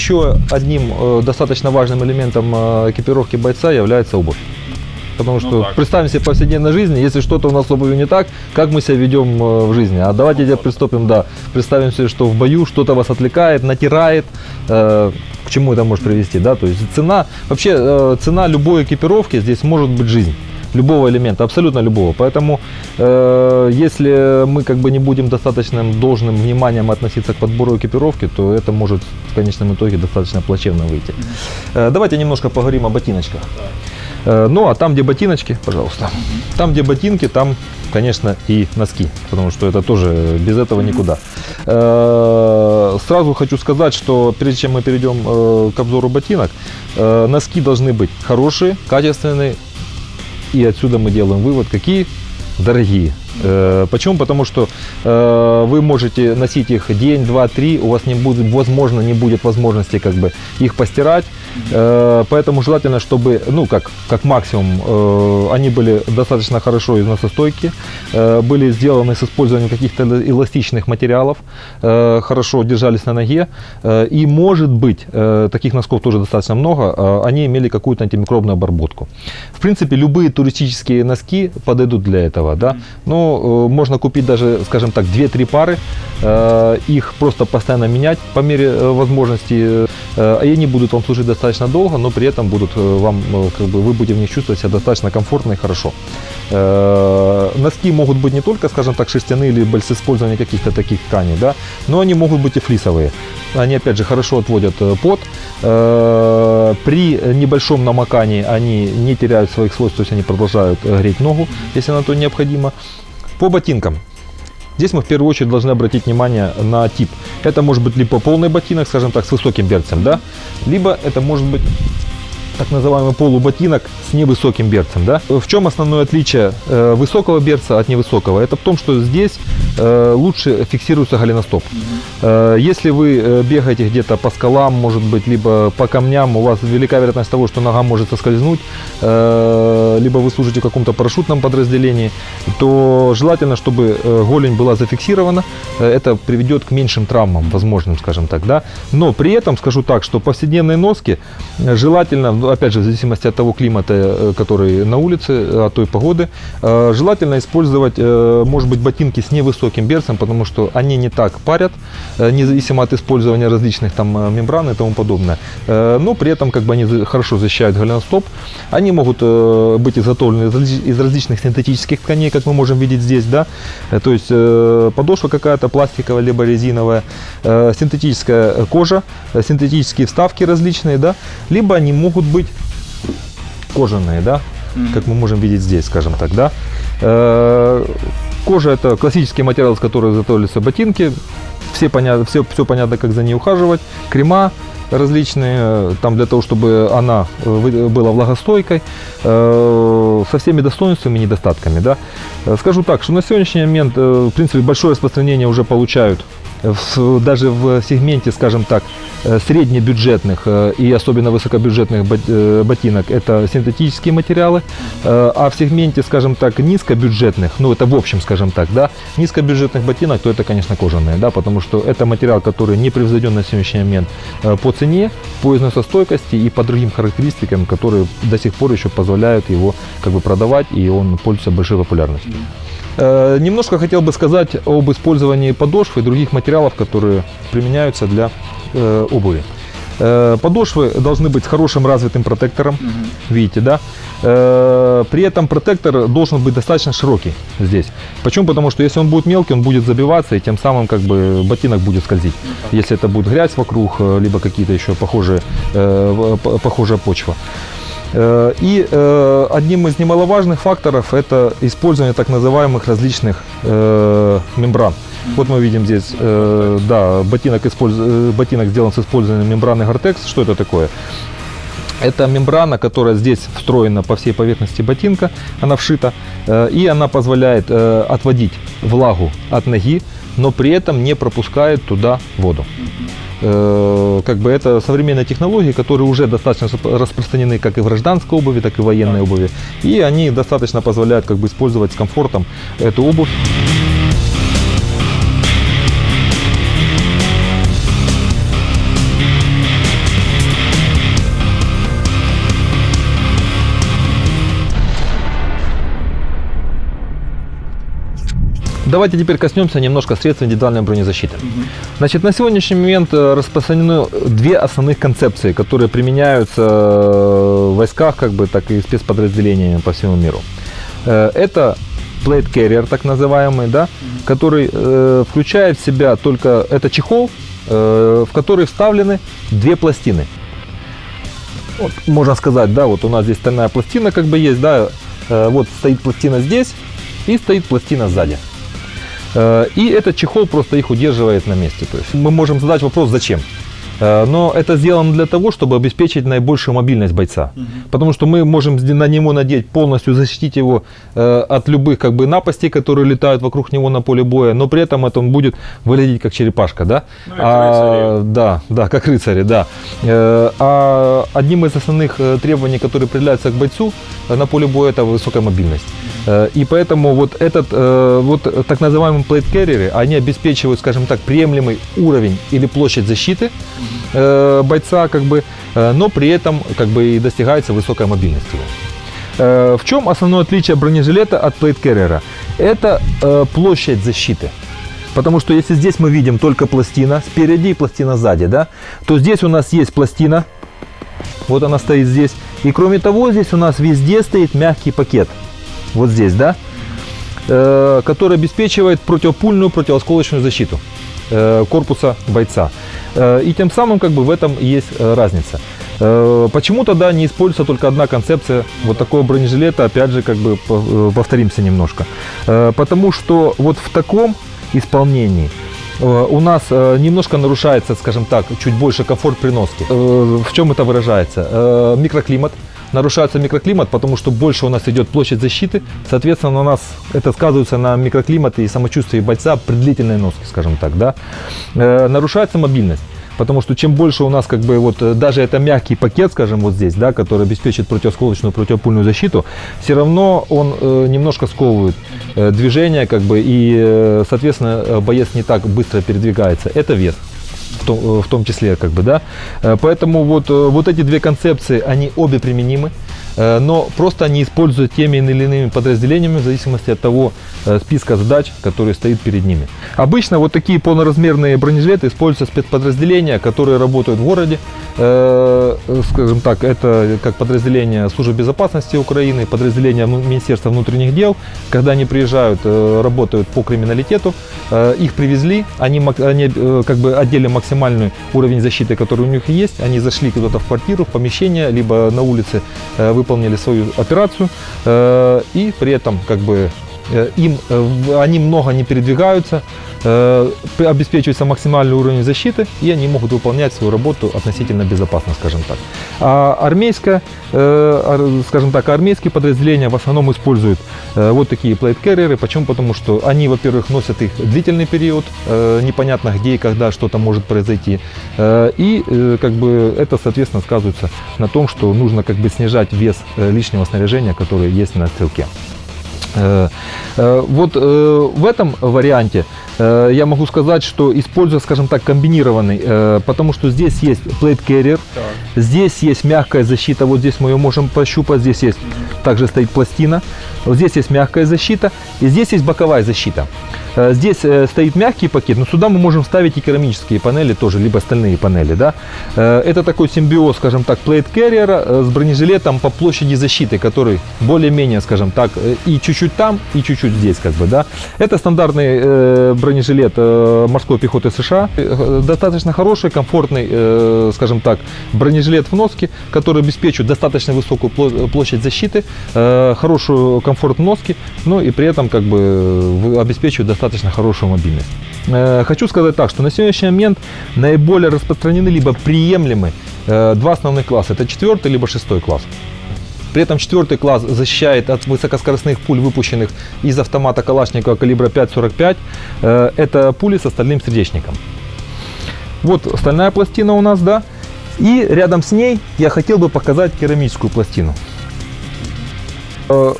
еще одним э, достаточно важным элементом э, экипировки бойца является обувь. Потому Ну что так. представим себе повседневной жизни, если что-то у нас с обувью не так, как мы себя ведем э, в жизни. А давайте теперь приступим, да, представим себе, что в бою что-то вас отвлекает, натирает, э, к чему это может привести, да, то есть цена, вообще э, цена любой экипировки здесь может быть жизнь любого элемента, абсолютно любого. Поэтому, э, если мы как бы не будем достаточным должным вниманием относиться к подбору экипировки, то это может в конечном итоге достаточно плачевно выйти. Э, давайте немножко поговорим о ботиночках. Э, ну, а там, где ботиночки, пожалуйста. Там, где ботинки, там, конечно, и носки, потому что это тоже без этого никуда. Э, Сразу хочу сказать, что прежде чем мы перейдем э, к обзору ботинок, э, носки должны быть хорошие, качественные, и отсюда мы делаем вывод, какие дорогие. Э, Почему? Потому что э, вы можете носить их день, два, три, у вас не будет, возможно, не будет возможности как бы их постирать. Э, Поэтому желательно, чтобы, ну, как, как максимум, э, они были достаточно хорошо износостойкие, э, были сделаны с использованием каких-то эластичных материалов, э, хорошо держались на ноге. э, И, может быть, э, таких носков тоже достаточно много, э, они имели какую-то антимикробную обработку. В принципе, любые туристические носки подойдут для этого. Да? Ну, э, можно купить даже, скажем так, 2-3 пары, э, их просто постоянно менять по мере э, возможности, и они будут вам служить достаточно долго, но при этом будут вам, как бы, вы будете в них чувствовать себя достаточно комфортно и хорошо. Носки могут быть не только, скажем так, шерстяные, либо с использованием каких-то таких тканей, да, но они могут быть и флисовые. Они, опять же, хорошо отводят пот. При небольшом намокании они не теряют своих свойств, то есть они продолжают греть ногу, если на то необходимо. По ботинкам. Здесь мы в первую очередь должны обратить внимание на тип. Это может быть либо полный ботинок, скажем так, с высоким берцем, да, либо это может быть так называемый полуботинок с невысоким берцем. Да? В чем основное отличие э, высокого берца от невысокого? Это в том, что здесь э, лучше фиксируется голеностоп. Э, если вы бегаете где-то по скалам, может быть, либо по камням, у вас велика вероятность того, что нога может соскользнуть, либо вы служите в каком-то парашютном подразделении, то желательно, чтобы голень была зафиксирована. Это приведет к меньшим травмам, возможным, скажем так. Да? Но при этом скажу так, что повседневные носки желательно, опять же, в зависимости от того климата, э, который на улице, э, от той погоды, э, желательно использовать, может быть, ботинки с невысоким берцем, потому что они не так парят, независимо от использования различных там мембран и тому подобное. Но при этом как бы они хорошо защищают голеностоп. Они могут быть изготовлены из разли- из различных синтетических тканей, как мы можем видеть здесь, да. То есть подошва какая-то пластиковая либо резиновая, синтетическая кожа, синтетические вставки различные, да. Либо они могут быть кожаные, да, как мы можем видеть здесь, скажем так, да. Э, Кожа это классический материал, из которого изготавливаются ботинки. Все понятно, все, все понятно, как за ней ухаживать. Крема различные, э, там для того, чтобы она э, была влагостойкой, э, со всеми достоинствами и недостатками. Да. Скажу так, что на сегодняшний момент, в принципе, большое распространение уже получают даже в сегменте, скажем так, э, среднебюджетных э, и особенно высокобюджетных э, ботинок это синтетические материалы, а в сегменте, скажем так, низкобюджетных, ну это в общем, скажем так, да, низкобюджетных ботинок, то это, конечно, кожаные, да, потому что это материал, который не превзойден на сегодняшний момент по цене, по износостойкости и по другим характеристикам, которые до сих пор еще позволяют его как бы продавать, и он пользуется большой популярностью. Э, Немножко хотел бы сказать об использовании подошв и других материалов, которые применяются для э, обуви. Э, Подошвы должны быть с хорошим развитым протектором, видите, да? При этом протектор должен быть достаточно широкий здесь. Почему? Потому что если он будет мелкий, он будет забиваться, и тем самым как бы ботинок будет скользить. Если это будет грязь вокруг, либо какие-то еще похожие, похожая почва. Э, И э, одним из немаловажных факторов это использование так называемых различных э, мембран. Вот мы видим здесь, да, ботинок, использ- ботинок сделан с использованием мембраны Gore-Tex. Что это такое? Это мембрана, которая здесь встроена по всей поверхности ботинка, она вшита, и она позволяет отводить влагу от ноги, но при этом не пропускает туда воду. Э, Как бы это современные технологии, которые уже достаточно расп- распространены как и в гражданской обуви, так и в военной обуви. И они достаточно позволяют как бы использовать с комфортом эту обувь. Давайте теперь коснемся немножко средств индивидуальной бронезащиты. Значит, на сегодняшний момент э, распространены две основных концепции, которые применяются э, в войсках, как бы, так и спецподразделениями по всему миру. Э, Это plate carrier, так называемый, да, который э, включает в себя только это чехол, э, в который вставлены две пластины. Вот, можно сказать, да, вот у нас здесь стальная пластина как бы есть, да, э, вот стоит пластина здесь и стоит пластина сзади. Э, И этот чехол просто их удерживает на месте. То есть мы можем задать вопрос, зачем? Э, Но это сделано для того, чтобы обеспечить наибольшую мобильность бойца. Потому что мы можем на него надеть полностью, защитить его э, от любых как бы напастей, которые летают вокруг него на поле боя, но при этом это он будет выглядеть как черепашка, да? Ну, А, да, да, как рыцари, да. Э, А одним из основных требований, которые определяются к бойцу на поле боя, это высокая мобильность. И поэтому вот этот, вот так называемые carrier, они обеспечивают, скажем так, приемлемый уровень или площадь защиты э, бойца, как бы, э, но при этом как бы и достигается высокая мобильность его. Э, В чем основное отличие бронежилета от carrier? Это э, площадь защиты. Потому что если здесь мы видим только пластина спереди и пластина сзади, да, то здесь у нас есть пластина, вот она стоит здесь. И кроме того, здесь у нас везде стоит мягкий пакет. Вот здесь, да, э, который обеспечивает противопульную, противоосколочную защиту э, корпуса бойца. Э, И тем самым как бы в этом есть э, разница. Э, Почему тогда не используется только одна концепция вот такого бронежилета, опять же, как бы по- повторимся немножко. Потому что вот в таком исполнении у нас немножко нарушается, скажем так, чуть больше комфорт при носке. В чем это выражается? Микроклимат. Нарушается микроклимат, потому что больше у нас идет площадь защиты. Соответственно, у нас это сказывается на микроклимате и самочувствии бойца при длительной носке, скажем так. Да? Э, Нарушается мобильность. Потому что чем больше у нас как бы вот э, даже это мягкий пакет, скажем, вот здесь, да, который обеспечит противосколочную, противопульную защиту, все равно он э, немножко сковывает э, движение, как бы, и, э, соответственно, э, боец не так быстро передвигается. Это вес в том, э, в том числе, как бы, да. Э, Поэтому вот, э, вот эти две концепции, они обе применимы, но просто они используют теми или иными подразделениями в зависимости от того э, списка задач, который стоит перед ними. Обычно вот такие полноразмерные бронежилеты используются спецподразделения, которые работают в городе, Э, скажем так, это как подразделение службы безопасности Украины, подразделение Министерства внутренних дел, когда они приезжают, э, работают по криминалитету, э, их привезли, они, они э, как бы одели максимальный уровень защиты, который у них есть, они зашли куда-то в квартиру, в помещение, либо на улице э, выполнили свою операцию, э, и при этом как бы им, э, они много не передвигаются, э, обеспечивается максимальный уровень защиты, и они могут выполнять свою работу относительно безопасно, скажем так. А армейское, э, ар- скажем так, армейские подразделения в основном используют э, вот такие carrier. Почему? Потому что они, во-первых, носят их длительный период, э, непонятно где и когда что-то может произойти. Э, И э, как бы это, соответственно, сказывается на том, что нужно как бы снижать вес э, лишнего снаряжения, которое есть на стрелке. Э, э, Вот э, в этом варианте я могу сказать, что использую, скажем так, комбинированный, потому что здесь есть plate carrier, Так. здесь есть мягкая защита, вот здесь мы ее можем пощупать, здесь есть также стоит пластина, вот здесь есть мягкая защита, и здесь есть боковая защита. Э, Здесь э, стоит мягкий пакет, но сюда мы можем ставить и керамические панели тоже, либо стальные панели. Да? Э, Это такой симбиоз, скажем так, плейт carrier э, с бронежилетом по площади защиты, который более-менее, скажем так, и чуть-чуть там, и чуть-чуть здесь. Как бы, да? Это стандартный бронежилет морской пехоты США. Достаточно хороший, комфортный, скажем так, бронежилет в носке, который обеспечивает достаточно высокую пло- площадь защиты, хорошую комфорт в носке, ну и при этом как бы обеспечивает достаточно хорошую мобильность. Э, Хочу сказать так, что на сегодняшний момент наиболее распространены либо приемлемы э, два основных класса. Это четвертый либо шестой класс. При этом четвертый класс защищает от высокоскоростных пуль, выпущенных из автомата Калашникова калибра 5,45. Э, Это пули со стальным сердечником. Вот стальная пластина у нас, да. И рядом с ней я хотел бы показать керамическую пластину.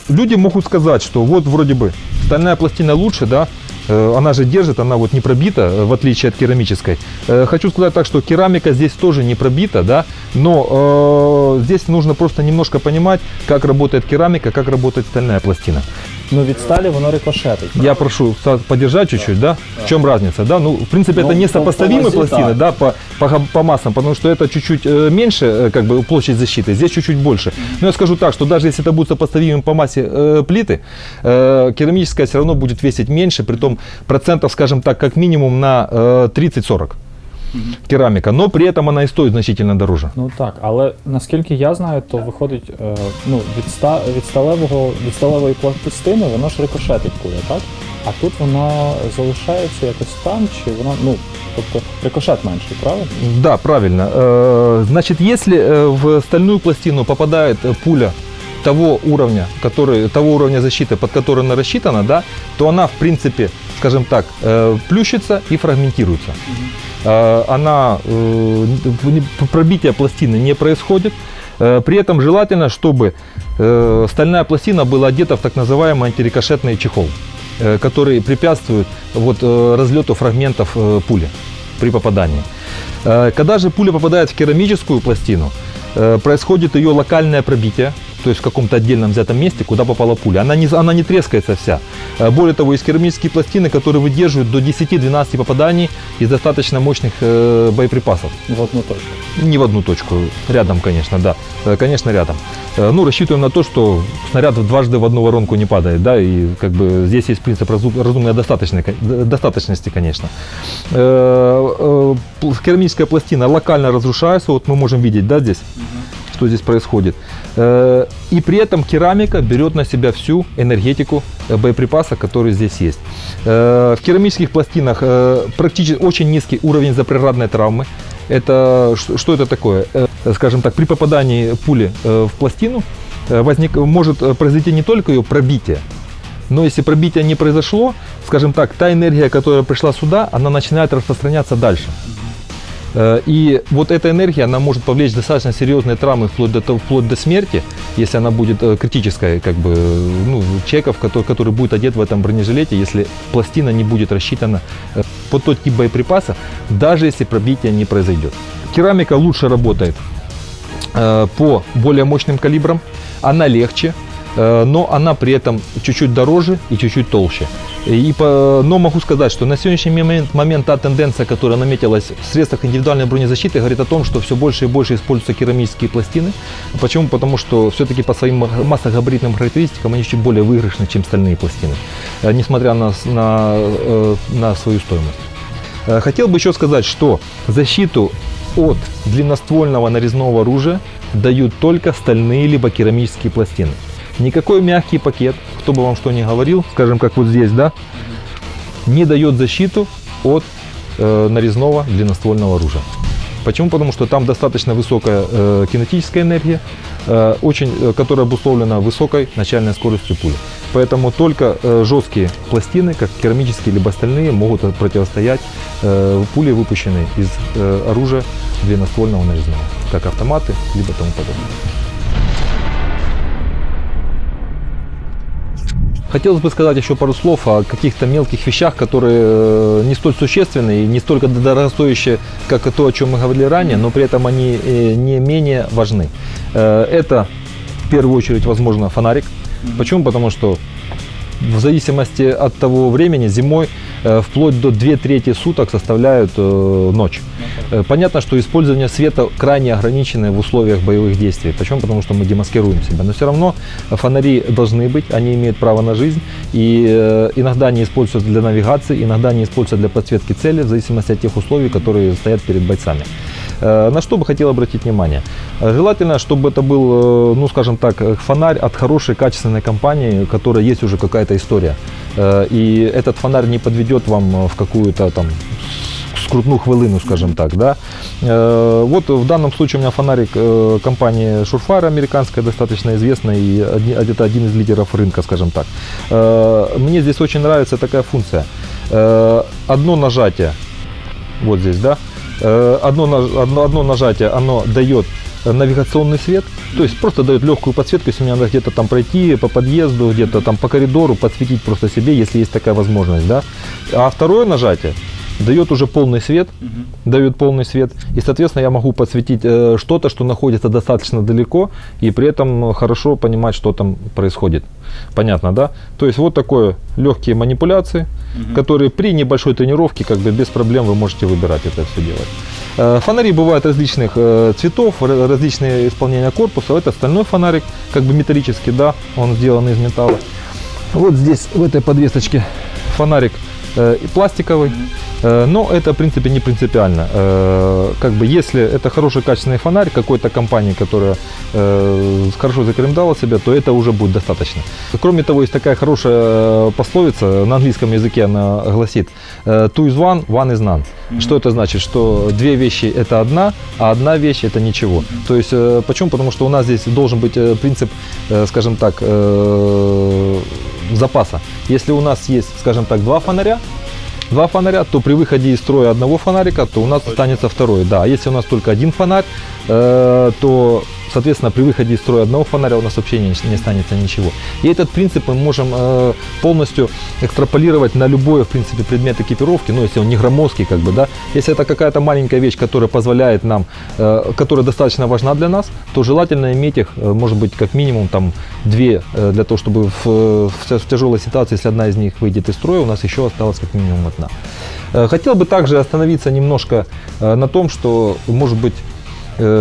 Люди могут сказать, что вот вроде бы стальная пластина лучше, да, она же держит, она вот не пробита, э, в отличие от керамической. Э, Хочу сказать так, что керамика здесь тоже не пробита, да, но э, здесь нужно просто немножко понимать, как работает керамика, как работает стальная пластина Ну від сталі воно рикошетить. Я прошу Стас, подержать чуть-чуть, да? В чем разница, да? Ну, в принципе, Ну, это по- несопоставимые по массі пластины, так. да, по, по, га- по массам, потому что это чуть-чуть э, меньше, э, как бы, площадь защиты, здесь чуть-чуть больше. Но я скажу так, что даже если это будет сопоставимым по массе э, плиты, э, керамическая все равно будет весить меньше, при том процентов, скажем так, как минимум на э, 30-40 керамика, но при этом она и стоит значительно дороже. Ну так, але наскільки я знаю, то виходить е, ну, від, ста, від, сталевого, від сталевої пластини воно ж рикошетить куля, так? А тут вона залишається якось там, чи вона, ну, тобто рикошет менший, правильно? Да, правильно. Э, Значит, если э, в стальную пластину попадает э, пуля того уровня, который, того уровня защиты, под который она рассчитана, да, то она, в принципе, скажем так, э, плющится и фрагментируется. Э, Она, э, пробитие пластины не происходит. Э, При этом желательно, чтобы э, стальная пластина была одета в так называемый антирикошетный чехол, э, который препятствует вот, э, разлету фрагментов э, пули при попадании. Э, Когда же пуля попадает в керамическую пластину, э, происходит ее локальное пробитие, то есть в каком-то отдельном взятом месте, куда попала пуля. Она не, она не трескается вся. Э, Более того, есть керамические пластины, которые выдерживают до 10-12 попаданий из достаточно мощных э, боеприпасов. В одну точку. Не в одну точку, рядом, конечно, да. Э, Конечно, рядом. Э, Ну, рассчитываем на то, что снаряд дважды в одну воронку не падает, да, и как бы здесь есть принцип разу- разумной достаточности, конечно. Керамическая пластина локально разрушается, вот мы можем видеть, да, здесь, что здесь происходит. Э, И при этом керамика берет на себя всю энергетику э, боеприпаса, который здесь есть. Э, В керамических пластинах практически очень низкий уровень заприрадной травмы. Это что это такое? Скажем так, при попадании пули в пластину возник, может произойти не только ее пробитие, но если пробитие не произошло, скажем так, та энергия, которая пришла сюда, она начинает распространяться дальше. Э, И вот эта энергия, она может повлечь достаточно серьезные травмы вплоть до, вплоть до смерти, если она будет э, критической, как бы, ну, чеков, который, который будет одет в этом бронежилете, если пластина не будет рассчитана э, под тот тип боеприпаса, даже если пробитие не произойдет. Керамика лучше работает по более мощным калибрам, она легче, но она при этом чуть-чуть дороже и чуть-чуть толще. И но могу сказать, что на сегодняшний момент, момент та тенденция, которая наметилась в средствах индивидуальной бронезащиты, говорит о том, что все больше и больше используются керамические пластины. Почему? Потому что все-таки по своим ма- массогабаритным характеристикам они чуть более выигрышны, чем стальные пластины, э, несмотря на, на, э, на свою стоимость. Э, Хотел бы еще сказать, что защиту от длинноствольного нарезного оружия дают только стальные либо керамические пластины. Никакой мягкий пакет, кто бы вам что ни говорил, скажем, как вот здесь, да, не дает защиту от э, нарезного длинноствольного оружия. Почему? Потому что там достаточно высокая э, кинетическая энергия, э, очень, э, которая обусловлена высокой начальной скоростью пули. Поэтому только э, жесткие пластины, как керамические либо стальные, могут противостоять э, пули, выпущенной из э, оружия длинноствольного нарезного, как автоматы, либо тому подобное. Хотелось бы сказать еще пару слов о каких-то мелких вещах, которые э, не столь существенные и не столько дорогостоящие, как то, о чем мы говорили ранее, но при этом они э, не менее важны. Э, Это в первую очередь, возможно, фонарик. Почему? Потому что в зависимости от того времени, зимой э, вплоть до 2 трети суток составляют э, ночь. Э, Понятно, что использование света крайне ограничено в условиях боевых действий. Почему? Потому что мы демаскируем себя. Но все равно фонари должны быть, они имеют право на жизнь. И иногда они используются для навигации, иногда они используются для подсветки цели, в зависимости от тех условий, которые стоят перед бойцами. Э, На что бы хотел обратить внимание? Э, Желательно, чтобы это был, э, ну скажем так, фонарь от хорошей качественной компании, у которой есть уже какая-то история. И этот фонарь не подведет вам в какую-то там с- скрутную хвилину, скажем так, да. Вот в данном случае у меня фонарик компании Surefire американская, достаточно известная, и одни- это один из лидеров рынка, скажем так. Мне здесь очень нравится такая функция. Одно нажатие, вот здесь, да, одно, наж- одно, одно нажатие, оно дает э, навигационный свет, то есть просто дает легкую подсветку, если мне надо где-то там пройти по подъезду, где-то там по коридору, подсветить просто себе, если есть такая возможность, да. А второе нажатие, дает уже полный свет, дает полный свет, и, соответственно, я могу подсветить э, что-то, что находится достаточно далеко, и при этом хорошо понимать, что там происходит. Понятно, да? То есть вот такое легкие манипуляции, которые при небольшой тренировке, как бы без проблем вы можете выбирать это все делать. Э, Фонари бывают различных э, цветов, различные исполнения корпуса. Это стальной фонарик, как бы металлический, да, он сделан из металла. Вот здесь, в этой подвесочке, фонарик и пластиковый. Э, Но это, в принципе, не принципиально. Э, Как бы, если это хороший качественный фонарь какой-то компании, которая э, хорошо зарекомендовала себя, то это уже будет достаточно. Кроме того, есть такая хорошая э, пословица, на английском языке она гласит э, two is one, one is none. Что это значит? Что две вещи это одна, а одна вещь это ничего. То есть, э, почему? Потому что у нас здесь должен быть э, принцип, э, скажем так, э, запаса. Если у нас есть, скажем так, два фонаря, два фонаря, то при выходе из строя одного фонарика, то у нас останется второй. Да, если у нас только один фонарь, э, то, соответственно, при выходе из строя одного фонаря у нас вообще не, не останется ничего. И этот принцип мы можем э, полностью экстраполировать на любой, в принципе, предмет экипировки, ну, если он не громоздкий, как бы, да. Если это какая-то маленькая вещь, которая позволяет нам, э, которая достаточно важна для нас, то желательно иметь их, э, может быть, как минимум там две, э, для того, чтобы в, в, в тяжелой ситуации, если одна из них выйдет из строя, у нас еще осталась как минимум одна. Э, Хотел бы также остановиться немножко э, на том, что, может быть,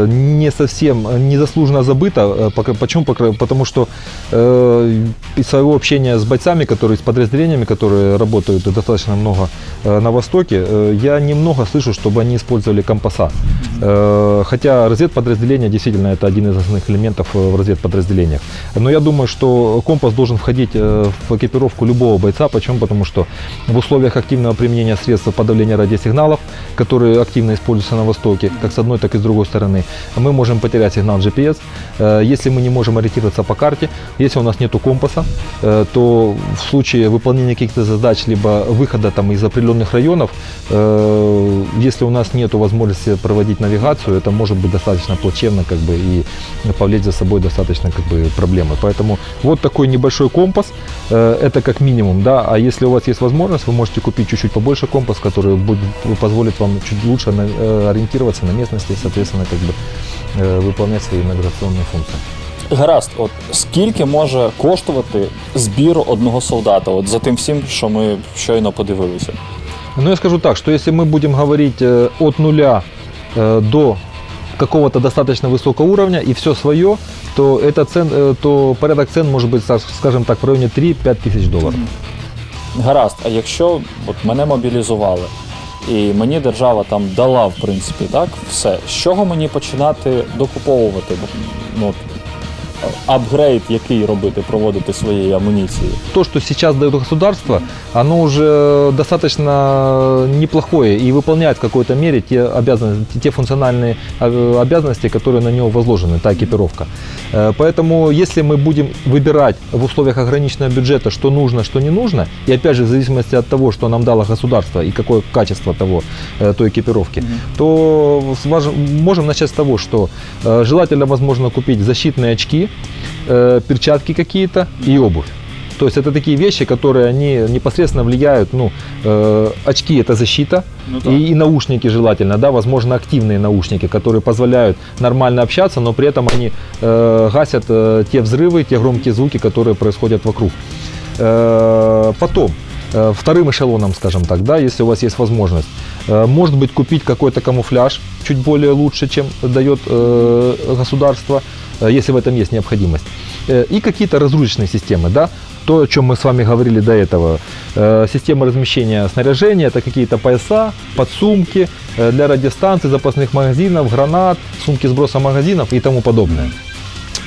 не совсем э, незаслуженно забыто. Э, Почему? Потому что э, из своего общения с бойцами, которые с подразделениями, которые работают достаточно много э, на Востоке, э, я немного слышу, чтобы они использовали компаса. Э, Хотя разведподразделение действительно это один из основных элементов э, в разведподразделениях. Но я думаю, что компас должен входить э, в экипировку любого бойца. Почему? Потому что в условиях активного применения средств подавления радиосигналов, которые активно используются на Востоке, как с одной, так и с другой стороны, мы можем потерять сигнал GPS. Э, Если мы не можем ориентироваться по карте, если у нас нет компаса, э, то в случае выполнения каких-то задач, либо выхода там, из определенных районов, э, если у нас нет возможности проводить навигацию, это может быть достаточно плачевно как бы, и повлечь за собой достаточно как бы, проблемы. Поэтому вот такой небольшой компас, это как минимум. Да? А если у вас есть возможность, вы можете купить чуть-чуть побольше компас, который будет, позволит вам чуть лучше ориентироваться на местности соответственно, как бы, э, выполнять свои навигационные функции. Гаразд, от скільки може коштувати збір одного солдата? От за тим всім, що ми щойно подивилися. Ну, я скажу так, что если мы будем говорить э, от нуля э, до какого-то достаточно высокого уровня и все свое, то, это цен, э, то порядок цен может быть, так- скажем так, в районе 3-5 тысяч долларов. Гаразд, а якщо от мене мобілізували, і мені держава там дала, в принципі, так, все, з чого мені починати докуповувати? Бо, Ну, от, апгрейд, який робити, проводити своєї амуніції? То, что сейчас дает государство, оно уже достаточно неплохое и выполняет в какой-то мере те обязанности, те функциональные э, обязанности, которые на него возложены, та экипировка. Э, Поэтому, если мы будем выбирать в условиях ограниченного бюджета, что нужно, что не нужно, и опять же в зависимости от того, что нам дало государство и какое качество того, э, той экипировки, то важ- можем начать с того, что э, желательно, возможно, купить защитные очки, э, перчатки какие-то и обувь. То есть это такие вещи, которые они непосредственно влияют. Ну, э, очки это защита Ну да. и, и наушники желательно, да, возможно активные наушники, которые позволяют нормально общаться, но при этом они э, гасят э, те взрывы, те громкие звуки, которые происходят вокруг. Э, потом э, вторым эшелоном, скажем так, да, если у вас есть возможность, э, может быть купить какой-то камуфляж чуть более лучше, чем дает э, государство, если в этом есть необходимость. Э, и какие-то разгрузочные системы, да, то, о чем мы с вами говорили до этого. Э, система размещения снаряжения, это какие-то пояса, подсумки э, для радиостанций, запасных магазинов, гранат, сумки сброса магазинов и тому подобное.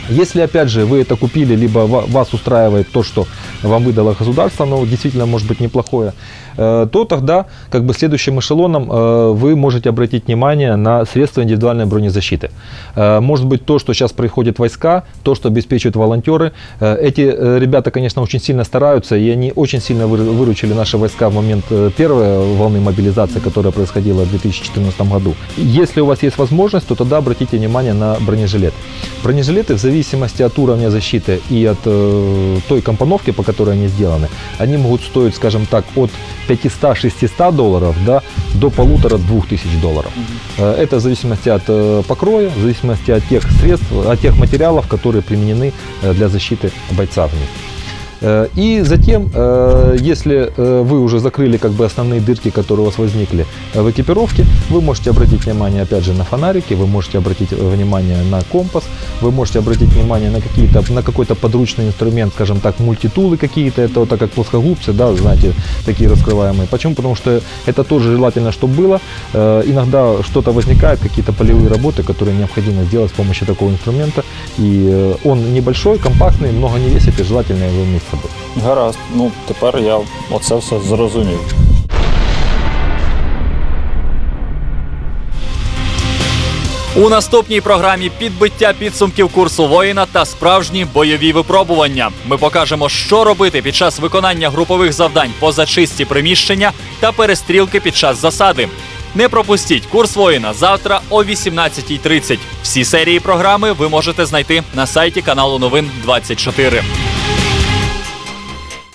Если, опять же, вы это купили, либо ва- вас устраивает то, что вам выдало государство, оно действительно может быть неплохое, э, то тогда как бы следующим эшелоном э, вы можете обратить внимание на средства индивидуальной бронезащиты. Э, Может быть то, что сейчас происходит войска, то, что обеспечивают волонтеры. Эти ребята, конечно, очень сильно стараются, и они очень сильно выру- выручили наши войска в момент первой волны мобилизации, которая происходила в 2014 году. Если у вас есть возможность, то тогда обратите внимание на бронежилет. Бронежилеты в зависимости от уровня защиты и от э, той компоновки, по которой они сделаны, они могут стоить, скажем так, от 500-600 долларов да, до полутора-двух тысяч долларов. Э, Это в зависимости от э, покроя, в зависимости от тех средств, от тех материалов, которые применены э, для защиты бойца в них. Э, И затем, э, если э, вы уже закрыли как бы основные дырки, которые у вас возникли в экипировке, вы можете обратить внимание опять же на фонарики, вы можете обратить внимание на компас, вы можете обратить внимание на какие-то на какой-то подручный инструмент, скажем так, мультитулы какие-то, это вот так как плоскогубцы, да, знаете, такие раскрываемые. Почему? Потому что это тоже желательно, чтобы было. Иногда что-то возникает, какие-то полевые работы, которые необходимо сделать с помощью такого инструмента. И он небольшой, компактный, много не весит, и желательно его иметь с. Гаразд, ну тепер я оце все зрозумів. У наступній програмі підбиття підсумків курсу воїна та справжні бойові випробування. Ми покажемо, що робити під час виконання групових завдань поза чисті приміщення та перестрілки під час засади. Не пропустіть курс воїна завтра о 18.30. Всі серії програми ви можете знайти на сайті каналу Новин 24.